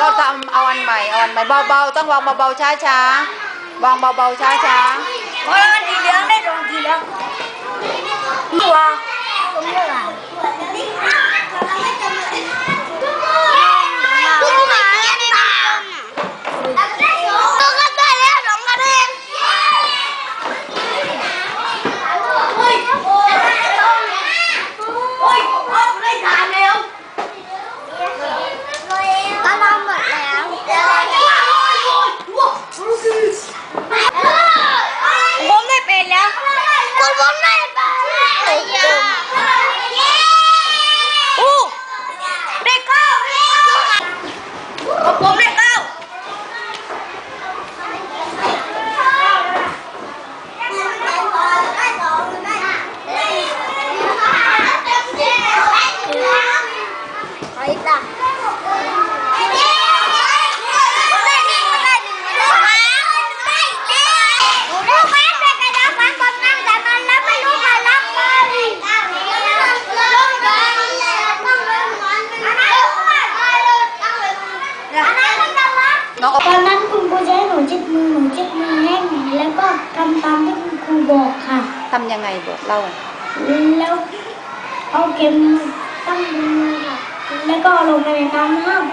ก็ทำเอาอันใหม่เอาอันใหม่เบาๆต้องวางเบาๆช้าๆวางเบาๆช้าเพราะว่าทีเหลืองได้ตรงทีเหลืองตัวผมเลือกอะ คุณหมาเขียนตามตัวก็ได้แล้วสองคะแนน โอ้ยโอ้ยโอ้ยออกได้ทานแล้ว ก็รอหมดแล้ว ผมได้เป็นแล้ว คุณผมได้ไอ้ยา อู้ได้เก้าผมได้เก้า ไปจ้ะลูกแม่เป็นกระดาษฟันบนนั่งแต่มันแล้วไม่รู้ใครรับมันลูกแม่ต้องเดินมันอันนั้นมันจะรับ ๆน้องอบ ต อนนั้นคุณครูจะให้หนูเช็ดมือหนูเช็ดมือแห้งแล้วก็ทำตามที่คุณครูบอกค่ะ ทำยังไงบอกเล่าแล้วเอาเข็มตั้งบนมือค่ะ แล้วก็ลงไปในน้ำห้าม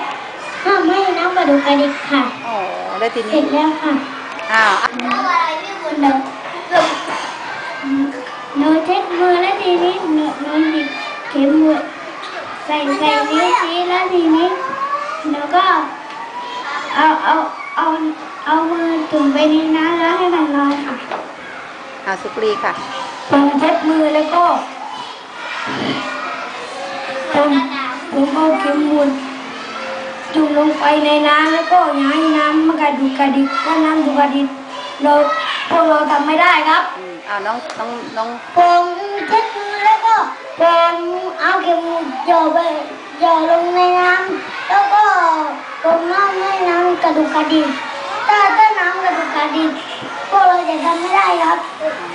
ห้ามให้น้ำกระดูกกระดิกค่ะอ๋อแล้วทีเสร็นี้จแล้วค่ะอ้าวแล้วหนูเช็ดมือแล้วทีนี้หนูหนูหยิบเข็มมือใส่ใส่นิ้วชี้แล้วทีนี้หนูก็เอาเอาเอาเอามือจุ่มไปในน้ำแล้วให้มันลอยค่ะ อ้าวสุกรีค่ะ ผมเช็ดมือแล้วก็ผม ผมเอาเข็มมูลจุ่มลงไปในน้ำแล้วก็ย่าให้น้ำมันกระดุกกระดิกถ้าน้ำดุกระดิกเราพวกเราทำไม่ได้ครับอืมอ้าวน้องน้องน้องผมเช็ดมือแล้วก็ผมเอาเข็มมูลหย่อไปหย่อลงในน้ำแล้วก็ผมน้ำให้น้ำกระดุกกระดิกถ้าถ้าน้ำกระดุกกระดิกพวกเราจะทำไม่ได้ครับ